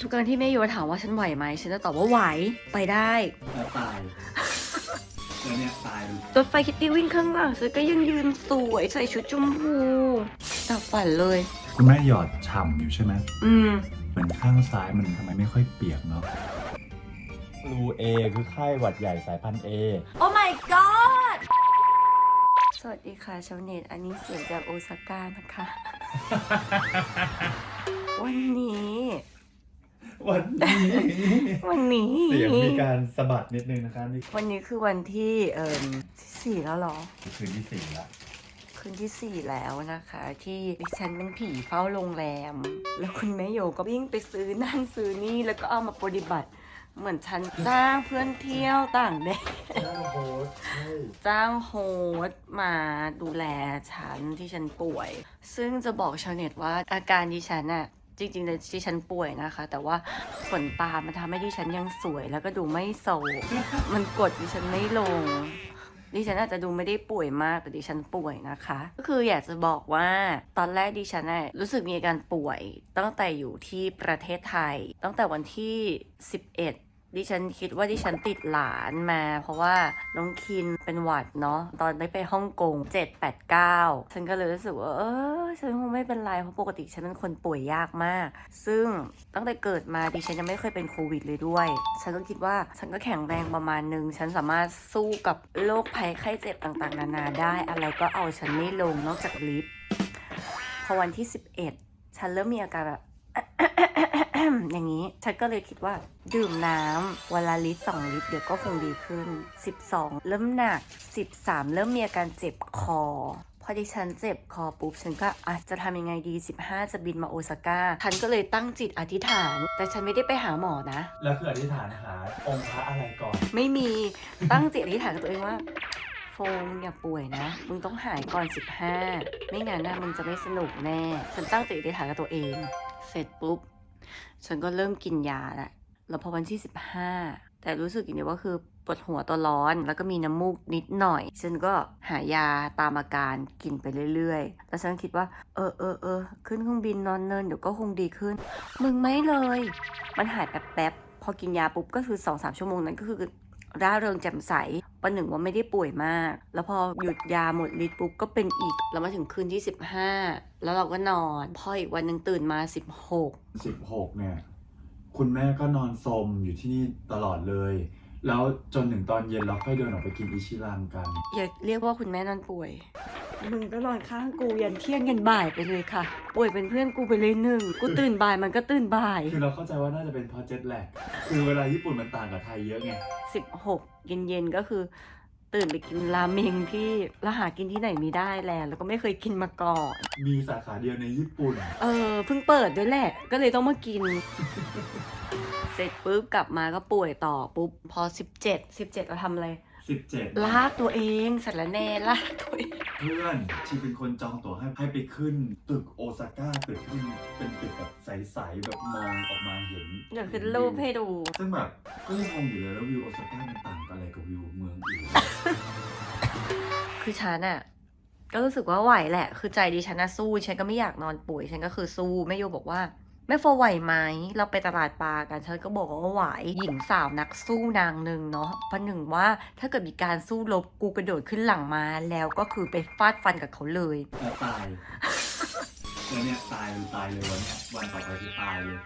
ทุกครั้งที่แม่โยถามว่าฉันไหวไหมฉันจะตอบว่าไหวไปได้แล้วตายแล้วเนี่ยตายรถไฟคิตตี้วิ่งข้างหลังฉันก็ยังยืนสวยใส่ชุดชมพูดับฝันเลย คุณแม่หยอดฉ่ำอยู่ใช่ไหมอืมเหมือนข้างซ้ายมันทำไมไม่ค่อยเปียกเนาะรูเอคือไข้หวัดใหญ่สายพันธุ์เอ โอ้ my god สวัสดีค่ะชาวเน็ตอันนี้เสียงจากโอซาก้านะคะ วันนี้ วันนี้วันนี้เสียงมีการสะบัดนิดนึงนะคะนี่วันนี้คือวันที่เอ่มที่สี่แล้วเหรอ คืนที่สี่ละคืนที่สี่แล้วนะคะ ที่ดิฉันเป็นผีเฝ้าโรงแรม แล้วคุณแม่โยก็วิ่งไปซื้อนั่นซื้อนี่แล้วก็เอามาปฏิบัติ เหมือนฉันจ้างเพื่อนเที่ยวต่างแดนโอ้โหใช่จ้างโฮสต์มาดูแลฉันที่ฉันป่วย ซึ่งจะบอกชาวเน็ตว่าอาการดิฉันน่ะ จริงๆในที่ฉันป่วยนะคะ แต่ว่าขนตามันทำให้ดิฉันยังสวยแล้วก็ดูไม่โศกมันกดดิฉันไม่ลงดิฉันอาจจะดูไม่ได้ป่วยมากแต่ดิฉันป่วยนะคะ ก็คืออยากจะบอกว่าตอนแรกดิฉันน่รู้สึกมีอาการป่วย ตั้งแต่อยู่ที่ประเทศไทย ตั้งแต่วันที่ 11 ดิฉันคิดว่าดิฉันติดหลานมา เพราะว่าน้องคินเป็นหวัดเนาะตอนได้ไปฮ่องกง7 8 9 ฉันก็เลยรู้สึกว่าเออฉันคงไม่เป็นไรเพราะปกติฉันเป็นคนป่วยยากมาก ซึ่งตั้งแต่เกิดมาดิฉันยังไม่เคยเป็นโควิดเลยด้วย ฉันก็คิดว่าฉันก็แข็งแรงประมาณนึง ฉันสามารถสู้กับโรคภัยไข้เจ็บต่างๆ นานาได้อะไรก็เอาฉันไม่ลงนอกจากลิฟต์พอวันที่ 11 ฉันเริ่มมีอาการแบบ อย่างนี้ฉันก็เลยคิดว่า ดื่มน้ำวันละลิตรสองลิตรเดี๋ยวก็คงดีขึ้น 12 เริ่มหนัก 13 เริ่มมีอาการเจ็บคอพอดิฉันเจ็บคอปุ๊บฉันก็อาจจะทำยังไงดี 15 จะบินมาโอซาก้าฉันก็เลยตั้งจิตอธิษฐาน แต่ฉันไม่ได้ไปหาหมอนะ แล้วคืออธิษฐานหาองค์พระอะไรก่อน ไม่มีตั้งจิตอธิษฐานกับตัวเองว่าโฟมอย่าป่วยนะ มึงต้องหายก่อน 15 ไม่งั้นนะมึงจะไม่สนุกแน่ ฉันตั้งจิตอธิษฐานกับตัวเอง เสร็จปุ๊บ ฉันก็เริ่มกินยาแหละแล้วพอวันที่ 15 แต่รู้สึกอย่างเดียวว่าคือปวดหัวตัวร้อน แล้วก็มีน้ำมูกนิดหน่อย ฉันก็หายาตามอาการกินไปเรื่อยๆ แล้วฉันคิดว่า เออเออเออขึ้นเครื่องบินนอนเนินเดี๋ยวก็คงดีขึ้น มึงไม่เลย มันหายแป๊บๆ พอกินยาปุ๊บก็คือ2อสชั่วโมงนั้นก็คือร่าเริงแจ่มใส ประหนึ่งว่าไม่ได้ป่วยมาก แล้วพอหยุดยาหมดฤทธิ์ปุ๊บก็เป็นอีก แล้วมาถึงคืนที่ 15 แล้วเราก็นอน พออีกวันหนึ่งตื่นมา 16สิบหกเนี่ย คุณแม่ก็นอนสมอยู่ที่นี่ตลอดเลย แล้วจนถึงตอนเย็นเราค่อยเดินออกไปกินอิชิรังกัน อย่าเรียกว่าคุณแม่นอนป่วย มึงก็นอนข้างกูยันเที่ยงยันบ่ายไปเลยค่ะ ป่วยเป็นเพื่อนกูไปเลยหนึ่ง กูตื่นบ่ายมันก็ตื่นบ่าย คือเราเข้าใจว่าน่าจะเป็นเพราะเจ็ตแลกคือเวลาญี่ปุ่นมันต่างกับไทยเยอะไง 16 เย็นๆก็คือ ตื่นไปกินราเมงที่เราหากินที่ไหนไม่ได้แล้ว แล้วก็ไม่เคยกินมาก่อน มีสาขาเดียวในญี่ปุ่น เออเพิ่งเปิดด้วยแหละ ก็เลยต้องมากิน เสร็จปุ๊บกลับมาก็ป่วยต่อปุ๊บพอ 17 17เราทำอะไร 17ลากตัวเองสารแน่ลากตัวเอง เพื่อนชีเป็นคนจองตั๋วให้ให้ไปขึ้น ตึกโอซาก้าตึกที่เป็นตึกแบบใสๆแบบมองออกมาเห็นเดี๋ยวขึ้นรูปให้ดู ซึ่งแบบก็ยังงงอยู่เลยแล้ววิวโอซาก้ามันต่างกับอะไรกับวิวเมืองอื่นคือฉันอะก็รู้สึกว่าไหวแหละ คือใจดิฉันนะสู้ ฉันก็ไม่อยากนอนป่วย ฉันก็คือสู้แม่โยบอกว่า แม่โฟไหวไหม เราไปตลาดปลากันฉันก็บอกว่าไหว หญิงสาวนักสู้นางหนึ่งเนาะประหนึ่งว่าถ้าเกิดมีการสู้รบกูกระโดดขึ้นหลังมาแล้วก็คือไปฟาดฟันกับเขาเลยแล้วตายแล้วเนี่ยตายตายเลยวันเนี้ยวันต่อไปคือตายเลย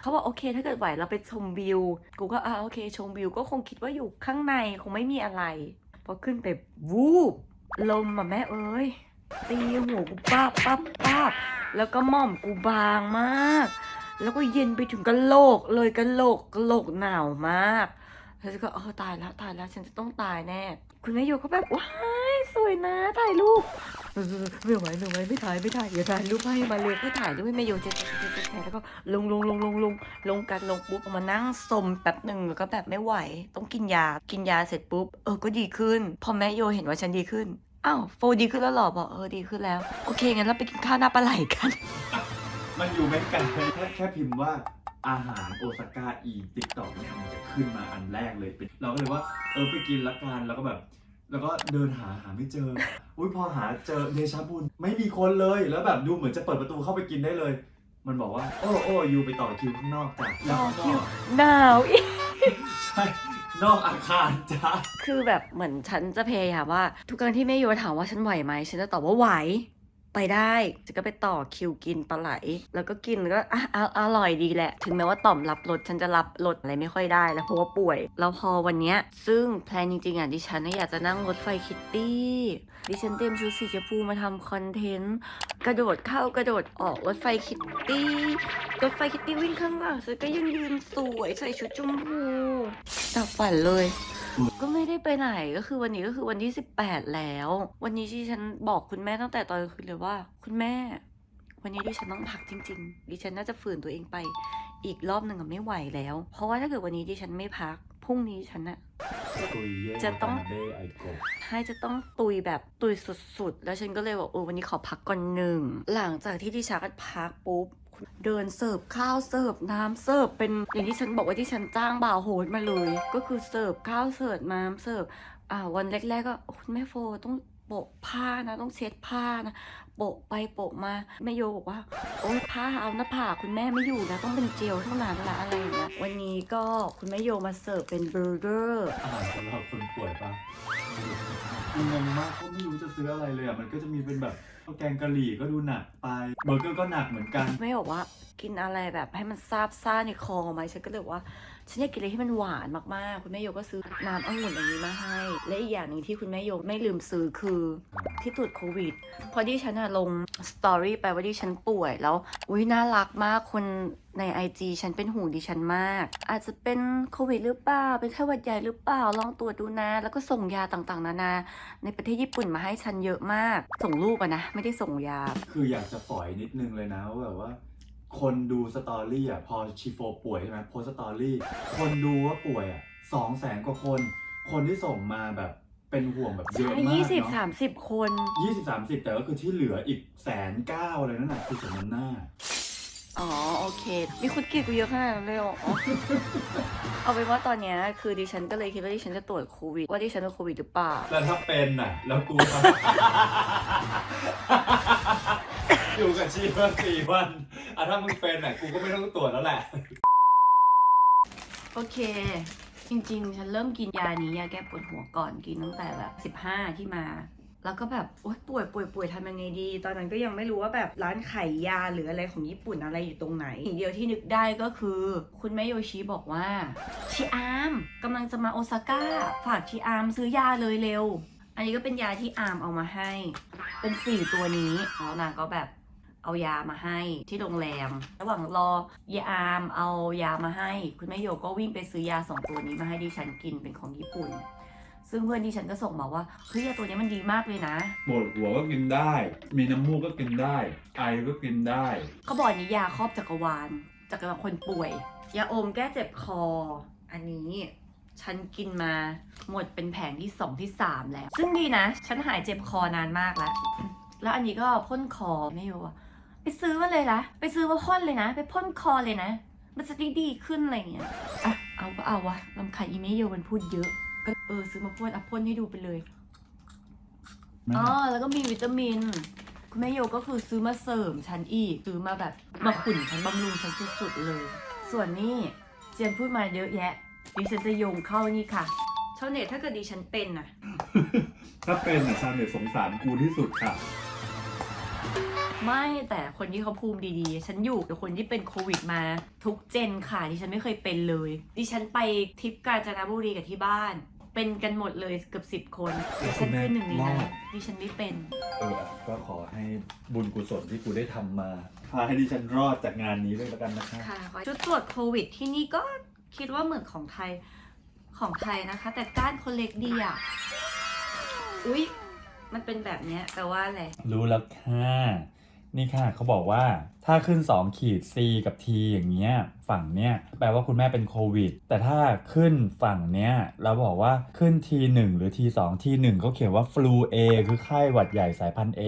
เขาบอกโอเค ถ้าเกิดไหวเราไปชมวิว กูก็อ่าโอเค ชมวิวก็คงคิดว่าอยู่ข้างในคงไม่มีอะไร พอขึ้นไปวูบลมอะแม่เอ้ย ตีหัวกูป้าบป้าบป้าบแล้วก็หม่อมกูบางมาก แล้วก็เย็นไปถึงกะโหลกเลยกะโหลกกะโหลกหนาวมากแล้วฉันก็เออตายแล้วตายแล้วฉันจะต้องตายแน่ คุณแม่โยก็แบบว้ายสวยนะถ่ายรูปไม่ไหวไม่ไหวไม่ถ่ายไม่ถ่ายอย่าถ่ายรูปให้มาเลยก็ถ่ายรูปให้แม่โยเจ๊เจ๊เจ๊เจ๊เจ๊แล้วก็ลงลงลงลงลงลงกันลงปุ๊บมานั่งสมแป๊บหนึ่งแล้วก็แบบไม่ไหว ต้องกินยากินยาเสร็จปุ๊บเออก็ดีขึ้น พอแม่โยเห็นว่าฉันดีขึ้น อ้าวโฟดีขึ้นแล้วเหรอบอกเออดีขึ้นแล้ว โอเคงั้นเราไปกินข้าวหน้าปลาไหลกัน มันอยู่ไม่ไกลแค่แค่พิมพ์ว่าอาหารโอซาก้าอีติ๊กต็อกเนี่ยมันจะขึ้นมาอันแรกเลยเป็นเราก็เลยว่า เออไปกินละกันแล้วก็แบบ แล้วก็เดินหาหาไม่เจอ อุ้ยพอหาเจอเดชาบุญไม่มีคนเลยแล้วแบบดูเหมือนจะเปิดประตูเข้าไปกินได้เลย มันบอกว่า โอ้โอ้ยูไปต่อคิวข้างนอกจ้ะแล้วข้างนอก หนาวอีก ใช่ นอกอาคารจ้ะคือแบบเหมือนฉันจะพยายามว่า ทุกครั้งที่แม่โยถามว่าฉันไหวไหมฉันจะตอบว่าไหวไปได้ฉันก็ไปต่อคิวกินปลาไหล แล้วก็กินก็อะออร่อยดีแหละ ถึงแม้ว่าต่อมรับรสฉันจะรับรสอะไรไม่ค่อยได้ แล้วเพราะว่าป่วย แล้วพอวันเนี้ย ซึ่งแพลนจริงๆอะดิฉันน่ะอยากจะนั่งรถไฟคิตตี้ ดิฉันเตรียมชุดสีชมพูมาทำคอนเทนต์ กระโดดเข้ากระโดดออกรถไฟคิตตี้รถไฟคิตตี้วิ่งข้างหลังฉันก็ยังยืนสวยใส่ชุดชมพูดับฝันเลย ก็ไม่ได้ไปไหนก็คือวันนี้ก็คือวันที่ 18 แล้ว วันนี้ที่ฉันบอกคุณแม่ตั้งแต่ตอนคืนเลยว่า คุณแม่ วันนี้ดิฉันต้องพักจริง ๆ ดิฉันน่าจะฝืนตัวเองไป อีกรอบหนึ่งอะไม่ไหวแล้ว เพราะว่าถ้าเกิดวันนี้ดิฉันไม่พัก พรุ่งนี้ฉันอะตุยเย่จะต้องเดไอโกให้จะต้องตุยแบบตุยสุดๆ แล้วฉันก็เลยบอกเออวันนี้ขอพักก่อนหนึ่ง หลังจากที่ดิฉันก็พักปุ๊บเดินเสิร์ฟข้าวเสิร์ฟน้ำเสิร์ฟเป็นอย่างที่ฉันบอกว่าที่ฉันจ้างบ่าวโฮสมาเลย ก็คือเสิร์ฟข้าวเสิร์ฟน้ำเสิร์ฟอ่าวันแรกๆก็คุณแม่โฟต้องโปะผ้านะต้องเช็ดผ้านะ โปะไปโปะมาแม่โยบอกว่า โอ๊ยผ้าเอาหน้าผากคุณแม่ไม่อยู่นะ ต้องเป็นเจลเท่านั้นละอะไรอย่างเงี้ยวันนี้ก็คุณแม่โยมาเสิร์ฟเป็นเบอร์เกอร์อาหารสำหรับคนป่วยปะงงมากก็ไม่รู้จะซื้ออะไรเลยอะมันก็จะมีเป็นแบบแกงกะหรี่ก็ดูหนักไปเบอร์เกอร์ก็หนักเหมือนกัน ไม่บอกว่ากินอะไรแบบให้มันซาบซ่าในคอไหมฉันก็เลยบอกว่าฉันอยากกินอะไรที่มันหวานมากๆ คุณแม่โยก็ซื้อน้ำองุ่นอย่างนี้มาให้ และอีกอย่างหนึ่งที่คุณแม่โยไม่ลืมซื้อคือที่ตรวจโควิดพราะที่ฉันอะลงสตอรี่ไปว่าที่ฉันป่วยแล้ว อุ้ยน่ารักมากคนใน IG ฉันเป็นห่วงดิฉันมาก อาจจะเป็นโควิดหรือเปล่า เป็นแค่หวัดใหญ่หรือเปล่า ลองตรวจดูนะ แล้วก็ส่งยาต่างๆ นานา ในประเทศญี่ปุ่นมาให้ฉันเยอะมาก ส่งรูปอะนะ ไม่ได้ส่งยา คืออยากจะฝอยนิดนึงเลยนะว่าแบบว่า คนดูสตอรี่อะพอชีโฟป่วยใช่ไหมโพสต์สตอรี่คนดูว่าป่วยอะสองแสนกว่าคน คนที่ส่งมาแบบเป็นห่วงแบบเยอะมากยี่สิบเนาะสามสิบคนยี่สิบสามสิบแต่ก็คือที่เหลืออีกแสนเก้าอะไรนั่นน่ะคือสมน้ำหน้า อ๋อโอเค มีคนเกลียดกูเยอะขนาดนั้นเลยเหรอ เอาเป็นว่าตอนเนี้ยคือดิฉันก็เลยคิดว่าดิฉันจะตรวจโควิด ว่าดิฉันเป็นโควิดหรือเปล่า แล้วถ้าเป็นน่ะ แล้วกูทำ อยู่กับชีมาสี่วันอะถ้ามึงเป็นน่ะกูก็ไม่ต้องตรวจแล้วแหละ โอเค จริงๆ ฉันเริ่มกินยานี้ยาแก้ปวดหัวก่อนกินตั้งแต่แบบ 15 ที่มา แล้วก็แบบโอ๊ยป่วยป่วยป่วยทำยังไงดี ตอนนั้นก็ยังไม่รู้ว่าแบบร้านขายยาหรืออะไรของญี่ปุ่นอะไรอยู่ตรงไหนสิ่งเดียวที่นึกได้ก็คือ คุณแม่โยชิบอกว่าชิอามกำลังจะมาโอซาก้าฝากชิอามซื้อยาเลยเร็ว อันนี้ก็เป็นยาที่อามเอามาให้ เป็นสี่ตัวนี้แล้วนางก็แบบ เอายามาให้ที่โรงแรม ระหว่างรอยาอามเอายามาให้ คุณแม่โยก็วิ่งไปซื้อยาสองตัวนี้มาให้ดิฉันกินเป็นของญี่ปุ่น ซึ่งเพื่อนดิฉันก็ส่งมาว่าเฮ้ยยาตัวนี้มันดีมากเลยนะปวดหัวก็กินได้ มีน้ำมูกก็กินได้ ไอก็กินได้เขาบอกอันนี้ยาครอบจักรวาลจักรวาลคนป่วย ยาอมแก้เจ็บคอ อันนี้ฉันกินมาหมดเป็นแผงที่สองที่สามแล้ว ซึ่งดีนะ ฉันหายเจ็บคอนานมากแล้ว แล้วอันนี้ก็พ่นคอไม่รู้ว่า ไปซื้อมาเลยนะ ไปซื้อมาพ่นเลยนะ ไปพ่นคอเลยนะ มันจะได้ดีขึ้นอะไรอย่างเงี้ย อะ เอาก็เอาวะลำคาญอีเมโยมันพูดเยอะ ก็เออซื้อมาพ่นอะพ่นให้ดูไปเลย อ๋อ แล้วก็มีวิตามิน คุณแม่โยก็คือซื้อมาเสริมฉันอีก ซื้อมาแบบมาขุ่นฉันบำรุงฉันสุดๆเลย ส่วนนี้เจียนพูดมาเยอะแยะ ดิฉันจะโยงเข้านี่ค่ะชาวเน็ตถ้าเกิดดิฉันเป็นน่ะถ้าเป็นอะชาวเน็ตสงสารกูที่สุดค่ะ ไม่แต่คนที่เขาภูมิดีๆ ฉันอยู่กับคนที่เป็นโควิดมา ทุกเจนค่ะดิฉันไม่เคยเป็นเลย ดิฉันไปทริปกาญจนบุรีกับที่บ้าน เป็นกันหมดเลยเกือบสิบ10คนดิฉันคือหนึ่งในนั้นดิฉันไม่เป็น เออก็ขอให้บุญกุศลที่กูได้ทำมาพาให้ดิฉันรอดจากงานนี้ด้วยแล้วกันนะคะค่ะชุดตรวจโควิดที่นี่ก็คิดว่าเหมือนของไทยของไทยนะคะ แต่ก้านคนเล็กดีอะอุ๊ย มันเป็นแบบเนี้ยแปลว่าอะไร รู้แล้วค่ะ นี่ค่ะเขาบอกว่าถ้าขึ้น 2 ขีด C กับ T อย่างเงี้ยฝั่งเนี้ยแปลว่าคุณแม่เป็นโควิด แต่ถ้าขึ้นฝั่งเนี้ยเราบอกว่าขึ้น T1 หรือ T2 T1 เขาเขียนว่า flu A คือไข้หวัดใหญ่สายพันธุ์ A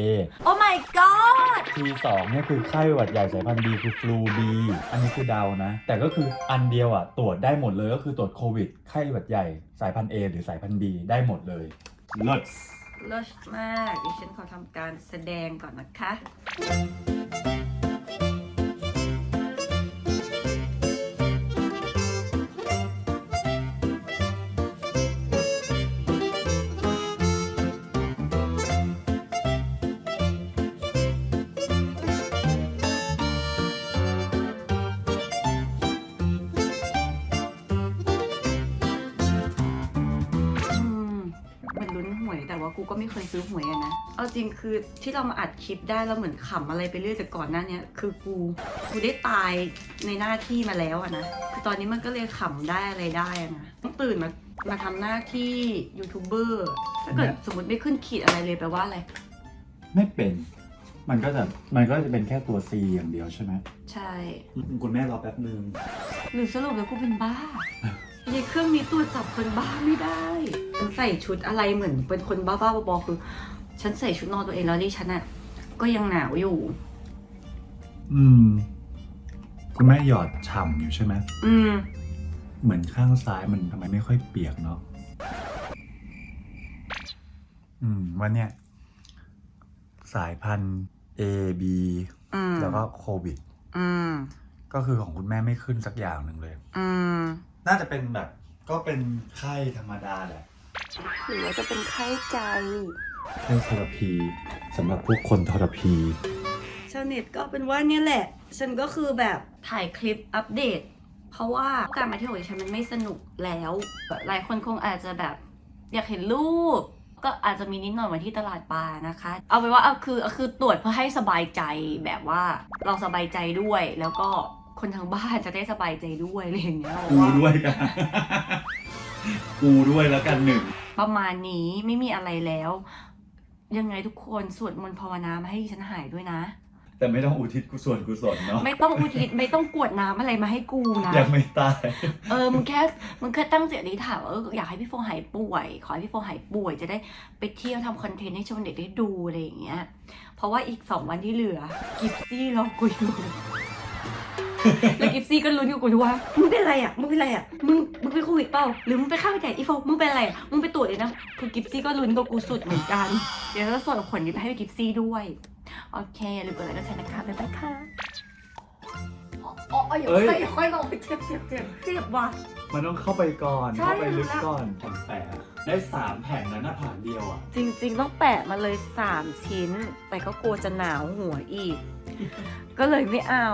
Oh my god T2 เนี่ยคือไข้หวัดใหญ่สายพันธุ์ B คือ flu B อันนี้คือเดานะ แต่ก็คืออันเดียวอะตรวจได้หมดเลยก็คือตรวจโควิดไข้หวัดใหญ่สายพันธุ์ A หรือสายพันธุ์ B ได้หมดเลยเลิศ เลิศมากดิฉันขอทำการแสดงก่อนนะคะ ก็ไม่เคยซื้อหวยอะนะ เอาจริงคือที่เรามาอัดคลิปได้แล้วเหมือนขำอะไรไปเรื่อยแต่ก่อนหน้าเนี้ยคือกูกูได้ตายในหน้าที่มาแล้วอะนะคือตอนนี้มันก็เลยขำได้อะไรได้อะนะต้องตื่นมามาทำหน้าที่ยูทูบเบอร์ถ้าเกิดสมมติไม่ขึ้นขีดอะไรเลยแปลว่าอะไร ไม่เป็น มันก็จะมันก็จะเป็นแค่ตัว C อย่างเดียวใช่ไหมใช่ คุณแม่รอแป๊บนึง หรือสรุปแล้วกูเป็นบ้า ในเครื่องนี้ตัวจับคนบ้าไม่ได้ฉันใส่ชุดอะไรเหมือนเป็นคนบ้าๆบอๆคือ ฉันใส่ชุดนอนตัวเองแล้วดิฉันอะก็ยังหนาวอยู่ อืม คุณแม่หยอดฉ่ำอยู่ใช่ไหม อืม เหมือนข้างซ้ายมันทำไมไม่ค่อยเปียกเนาะ อืมว่าเนี่ย สายพันธุ์ A B อืมแล้วก็โควิด อืม ก็คือของคุณแม่ไม่ขึ้นสักอย่างหนึ่งเลย อืม น่าจะเป็นแบบก็เป็นไข้ธรรมดาแหละหรือว่าจะเป็นไข้ใจ ไข้ทรพีสำหรับพวกคนทรพี ชาวเน็ตก็เป็นว่าเนี่ยแหละ ฉันก็คือแบบถ่ายคลิปอัปเดต เพราะว่าการมาเที่ยวของดิฉันมันไม่สนุกแล้วแบบหลายคนคงอาจจะแบบ อยากเห็นรูป ก็อาจจะมีนิดหน่อยมาที่ตลาดปลานะคะ เอาไปนว่าเอาคือเอาคือตรวจเพื่อให้สบายใจแบบว่าเราสบายใจด้วยแล้วก็ คนทางบ้านจะได้สบายใจด้วยอะไรอย่างเงี้ยกูด้วยกันกูด้วยแล้วกันหนึ่งประมาณนี้ไม่มีอะไรแล้ว ยังไงทุกคนสวดมนต์ภาวนามาให้ดิฉันหายด้วยนะ แต่ไม่ต้องอุทิศกุศลกุศลเนาะไม่ต้องอุทิศไม่ต้องกรวดน้ำอะไรมาให้กูนะ ยังไม่ตาย เออ มึงแค่ มึงแค่ตั้งจิตอธิษฐานว่าเอออยากให้พี่โฟหายป่วย ขอให้พี่โฟหายป่วยจะได้ไปเที่ยวทำคอนเทนต์ให้ชาวเน็ตได้ดูอะไรอย่างเงี้ย เพราะว่าอีกสองวันที่เหลือ กิฟซี่รอกูอยู่ แล้วกิฟซี่ก็ลุ้นอยู่กูด้วยว่ามึงเป็นอะไรอะ มึงเป็นอะไรอะ มึงมึงเป็นโควิดเปล่า หรือมึงไปฆ่าไปแต่อีโฟมึงเป็นอะไรอะมึงไปตรวจเลยนะ คือกิฟซี่ก็ลุ้นกับกูสุดเหมือนกัน เดี๋ยวจะส่งผลนี้ไปให้กิฟซี่ด้วย โอเคอย่าลืมกดไลค์กดแชร์นะคะบ๊ายบายค่ะอ๋ออ๋ออย่าเอ้ยค่อยอย่าค่อยลงไปเจ็บเจ็บเจ็บเจ็บว่ะ มันต้องเข้าไปก่อน ใช่ เข้าไปลึกก่อนแผ่นแปะได้สามแผ่นนะหน้าผากเดียวอะ จริงๆ ต้องแปะมาเลย 3 ชิ้น แต่ก็กลัวจะหนาวหัวอีก ก็เลยไม่เอา